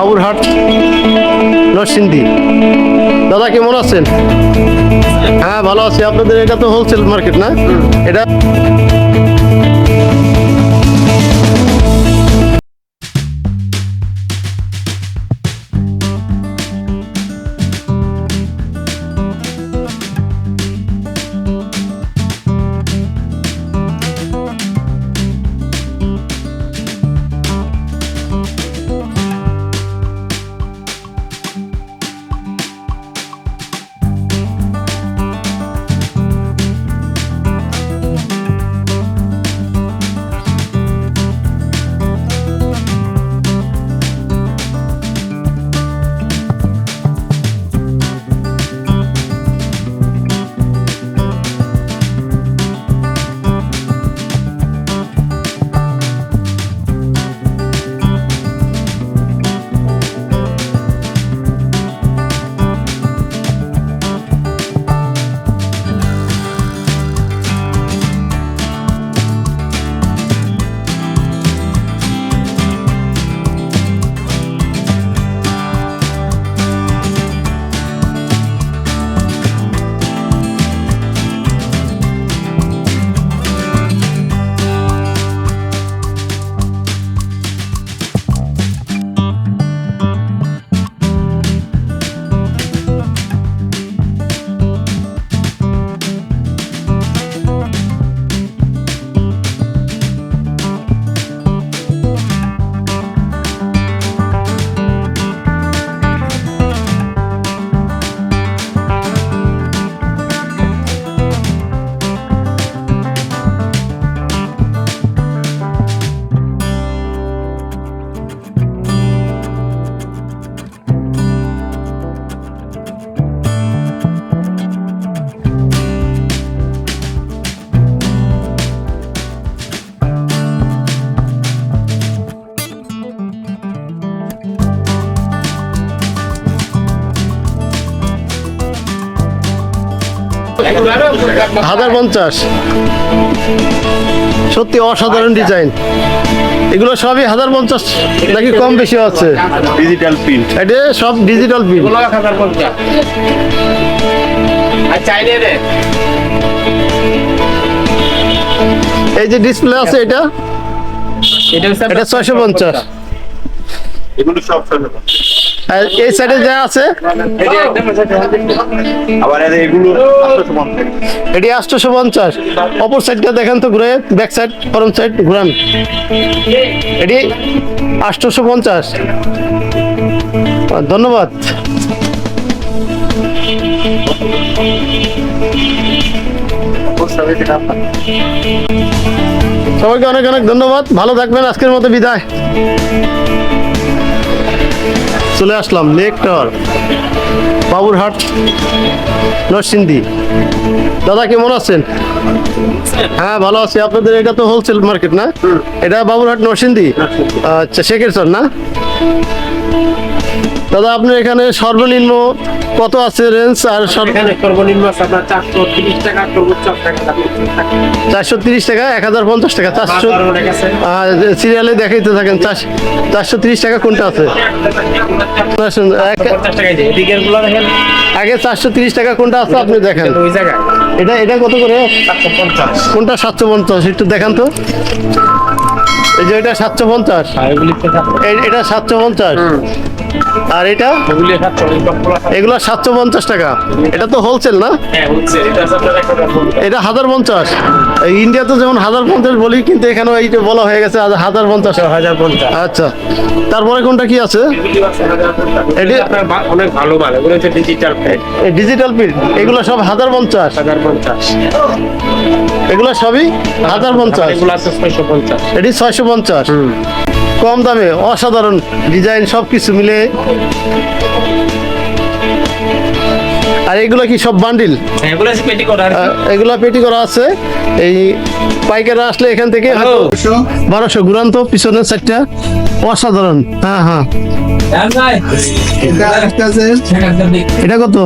বাবুরহাট নরসিংদী। দাদা কেমন আছেন? হ্যাঁ ভালো আছি। আপনাদের এটা তো হোলসেল মার্কেট না? এটা হাজার পঞ্চাশ। সত্যি অসাধারণ ডিজাইন। এগুলো সবই হাজার পঞ্চাশ নাকি কম বেশি আছে। ডিজিটাল প্রিন্ট এটা সব ডিজিটাল বিল এই যে ডিসপ্লে আছে এটা এটা ছয়শো পঞ্চাশ। এগুলো সব সব- আর এই সাইডে যা আছে। এটি আটশোশো পঞ্চাশ। অপর সাইডটা দেখেন তো ঘুরে ব্যাক সাইড ফরম সাইড ঘুরান। এটি আটশোশো পঞ্চাশ। ধন্যবাদ। সবাইকে অনেক অনেক ধন্যবাদ। ভালো থাকবেন আজকের মতো বিদায়। চলে আসলাম লেক বাবুরহাট, নরসিংদী। দাদা কেমন আছেন? হ্যাঁ ভালো আছি। আপনাদের এটা তো হোলসেল মার্কেট না? এটা বাবুরহাট, নরসিংদী? আচ্ছা শেখের সর না? দাদা আপনার এখানে সর্বনিম্ন কত আছে রেঞ্জ আর সর্বনিম্ন চারশো তিরিশ টাকা এক হাজার পঞ্চাশ টাকা। চারশো সিরিয়ালে দেখাইতে থাকেন চারশো তিরিশ টাকা কোনটা আছে? আগে চারশো তিরিশ টাকা কোনটা আছে আপনি দেখেন। এটা এটা কত করে? কোনটা সাতশো পঞ্চাশ? একটু দেখান তো। এই যে এটা সাতশো পঞ্চাশ। এই- এটা সাতশো পঞ্চাশ। আর এটা? এগুলি সাতশো এই পঞ্চাশ টাকা। এটা তো হোলসেল না? হ্যাঁ এটা হাজার পঞ্চাশ। ইন্ডিয়াতে যেমন হাজার পঞ্চাশ বলি কিন্তু এখানেও এইটা বলা হয়ে গেছে হাজার পঞ্চাশ। হাজার পঞ্চাশ। আচ্ছা। তারপরে কোনটা কি আছে। এটি- অনেক ভালো মাল। এগুলো হচ্ছে ডিজিটাল ডিজিটাল প্রিন্ট এগুলো সব হাজার পঞ্চাশ। হাজার পঞ্চাশ। এগুলো সবই হাজার পঞ্চাশ। এগুলো আছে ছয়শো পঞ্চাশ। এটি ছয়শো পঞ্চাশ। কম দামে অসাধারণ ডিজাইন সব কিছু মিলে। আর এগুলো কি সব বান্ডিল? হ্যাঁ, এগুলো পেটি করা আর কি। এগুলো পেটি করা আছে। এই পাইকাররা আসলে এখান থেকে হয়তো বারোশো ঘুরান তো পিছনের সাইডটা অসাধারণ। হ্যাঁ হ্যাঁ। এটা কত?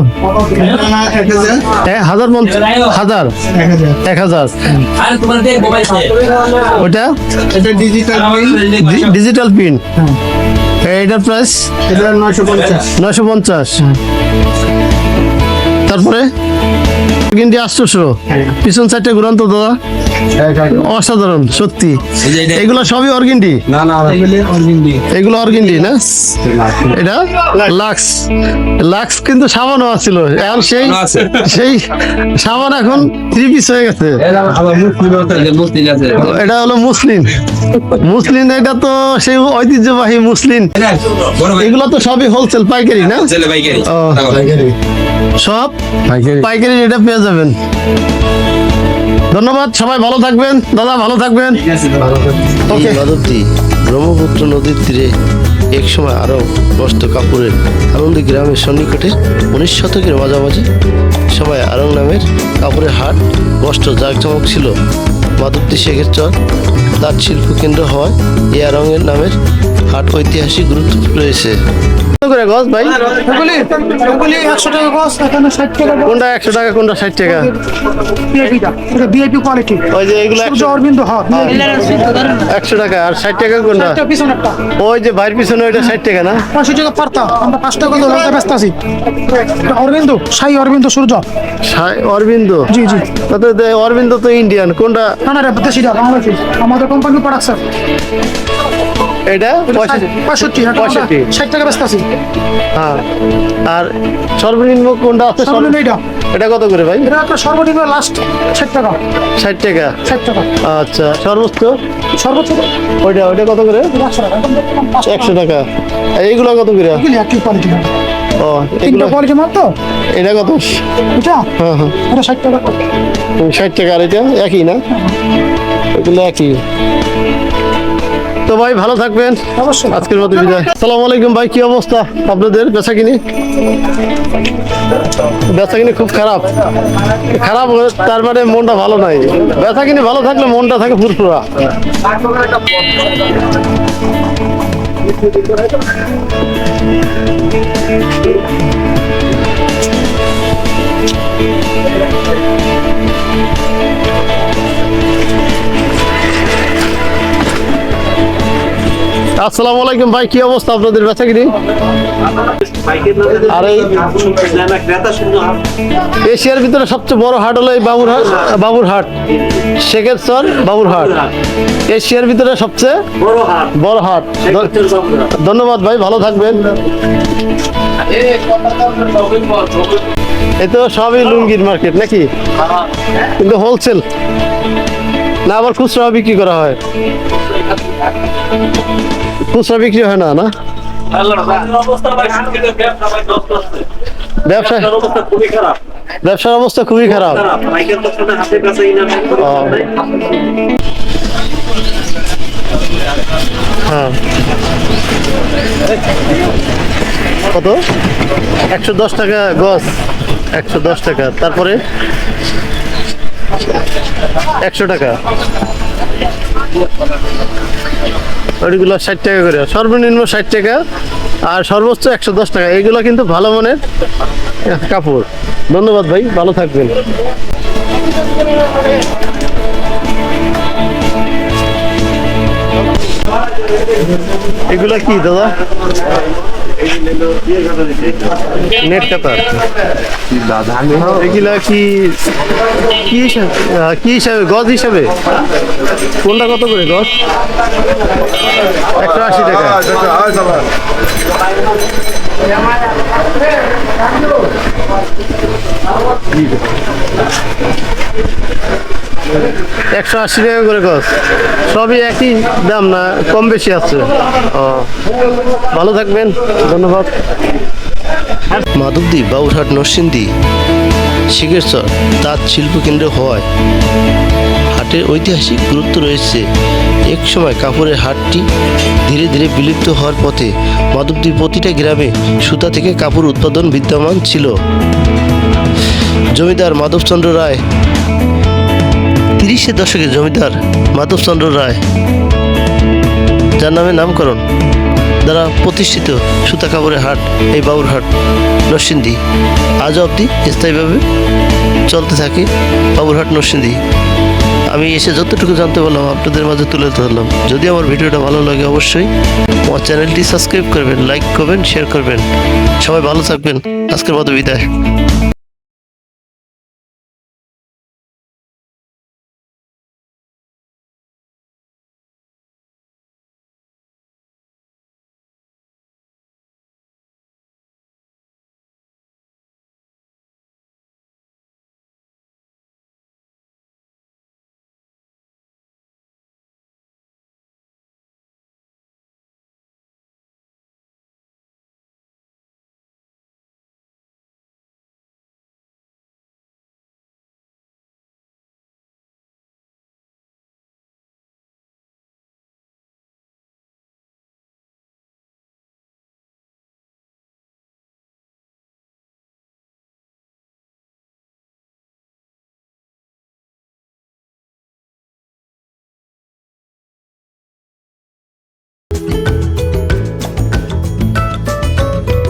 এ, হাজার পঞ্চাশ হাজার। এক হাজার। ওটা এটা ডিজিটাল ডিজিটাল পিন এটার প্রাইস নয়শো পঞ্চাশ। নয়শো পঞ্চাশ। তারপরে কিন্তু আটশোশো পিছন সাইডটা ঘুরান তো দাদা। অসাধারণ সত্যি। এগুলো সবই অর্গেন্ডি না না এগুলো অর্গেন্ডি না? এটা? লাক্স। লাক্স। কিন্তু সাবানও আছিল। এখন সেই সেই সাবান এখন থ্রি পিস হয়ে গেছে। এটা হলো মুসলিম। মুসলিম এটা তো সেই ঐতিহ্যবাহী মুসলিম। এগুলো তো সবই হোলসেল পাইকারি না? সব পাইকারি রেটে পেয়ে যাবেন। ধন্যবাদ সবাই ভালো থাকবেন। দাদা ভালো থাকবেন। ওকে মাধবদী ব্রহ্মপুত্র নদীর তীরে এক সময় আরও বস্ত কাপুরের আনন্দ গ্রামের সন্নিকটে উনিশ শতকের মাঝামাঝি সবাই আরং নামের কাপুরের হাট বস্ত্র জাঁকজমক ছিল। মাধবদী শেখের চর তাঁত শিল্প কেন্দ্র হওয়ায় এই আরঙের নামের হাট ঐতিহাসিক গুরুত্ব রয়েছে। করে গজ ভাই? এগুলি এগুলি একশো টাকা গছ এখানে ষাট টাকা কোনটা একশো টাকা কোনটা ষাট টাকা? এটা বিআইপি কোয়ালিটি ওই যে এগুলো একশো অরবিন্দ হ্যাঁ। একশো টাকা আর ষাট টাকা কোনটা? একটা পিছনে ওই যে পিছনে ওইটা ষাট টাকা না? পাঁচশো টাকা পারতা। আমরা পাঁচ টাকা করে লঙ্কা ব্যস্ত আছি। অরবিন্দ সাই অরবিন্দ সূর্য। সাই- অরবিন্দ? জি জি। তাতে দে- অরবিন্দ তো ইন্ডিয়ান কোনটা? না না রে দেশিটা বাংলাদেশি। আমাদের কোম্পানি প্রোডাকশন এটা? পঁয়ষট্টি। পঁয়ষট্টি হ্যাঁ, পঁয়ষট্টি। ষাট টাকা ব্যস্ত আছি। হ্যাঁ। আর সর্বনিম্ন কোনটা? আছে সর্বনিম্ন এটা এটা কত করে ভাই? এটা একটা সর্বনিম্ন লাস্ট ষাট টাকা। ষাট টাকা? ষাট টাকা। আচ্ছা সর্বোচ্চ? সর্বোচ্চ ওইটা ওইটা কত করে? একশো টাকা। এইগুলো কত করে? একই কোয়ালিটি ও তিনটা কোয়ালিটি মাত্র এটা কত? এটা হ্যাঁ হ্যাঁ। এটা ষাট টাকা। ষাট টাকা আর এটা একই না? এগুলো একই। তো ভাই ভালো থাকবেন। অবশ্যই। আজকের মতো বিদায়। আসসালামু আলাইকুম ভাই কি অবস্থা আপনাদের? বেচা কিনি বেচা কিনি খুব খারাপ। খারাপ তার মানে মনটা ভালো নাই। বেচা কিনি ভালো থাকলে মনটা থাকে ফুরফুরা। আসসালামু আলাইকুম ভাই কি অবস্থা আপনাদের বেচা আর এই এশিয়ার ভিতরে সবচেয়ে বড় হাট হলো এই বাবুর হাট বাবুর হাট। শেখের চর, বাবুর হাট। এশিয়ার ভিতরে সবচেয়ে বড় হাট। ধন্যবাদ ভাই, ভালো থাকবেন। এ তো সবই লুঙ্গির মার্কেট নাকি? কিন্তু হোলসেল না, আবার খুচরা বিক্রি করা হয়। খুচরা বিক্রি হয় না না? ব্যবসার অবস্থা খুবই খারাপ। হ্যাঁ। কত? একশো দশ টাকা গজ একশো দশ টাকা। তারপরে? একশো টাকা। ওইগুলো ষাট টাকা করে। সর্বনিম্ন ষাট টাকা আর সর্বোচ্চ একশো দশ টাকা। এগুলো কিন্তু ভালো মানের কাপড়। ধন্যবাদ ভাই, ভালো থাকবেন। এগুলো কি দাদা? নেট কাতার এগুলা কি কি হিসাবে কি হিসাবে, গজ হিসাবে? কোনটা কত করে গজ? একশো আশি টাকা। একশো আশি টাকা করে গজ সবই একই দাম না, কম বেশি আছে। ও। ভালো থাকবেন, ধন্যবাদ। মাধবদী বাবুরহাট নরসিংদী শিখেরচর তাঁত শিল্প কেন্দ্র হওয়ায় হাটের ঐতিহাসিক গুরুত্ব রয়েছে। এক সময় কাপড়ের হাটটি ধীরে ধীরে বিলুপ্ত হওয়ার পথে মাধবদীর প্রতিটা গ্রামে সুতা থেকে কাপড় উৎপাদন বিদ্যমান ছিল। জমিদার মাধবচন্দ্র রায় তিরিশের দশকে জমিদার মাধবচন্দ্র রায়। যার নামে নামকরণ দ্বারা প্রতিষ্ঠিত সুতা কাপড়ের হাট এই বাবুর হাট নরসিংদী। আজও অবধি স্থায়ীভাবে চলতে থাকে বাবুরহাট, নরসিংদী। আমি এসে যতটুকু জানতে পারলাম, আপনাদের মাঝে তুলে ধরলাম। যদি আমার ভিডিওটা ভালো লাগে অবশ্যই আমার চ্যানেলটি সাবস্ক্রাইব করবেন, লাইক করবেন শেয়ার করবেন। সবাই ভালো থাকবেন। আজকের মতো বিদায়।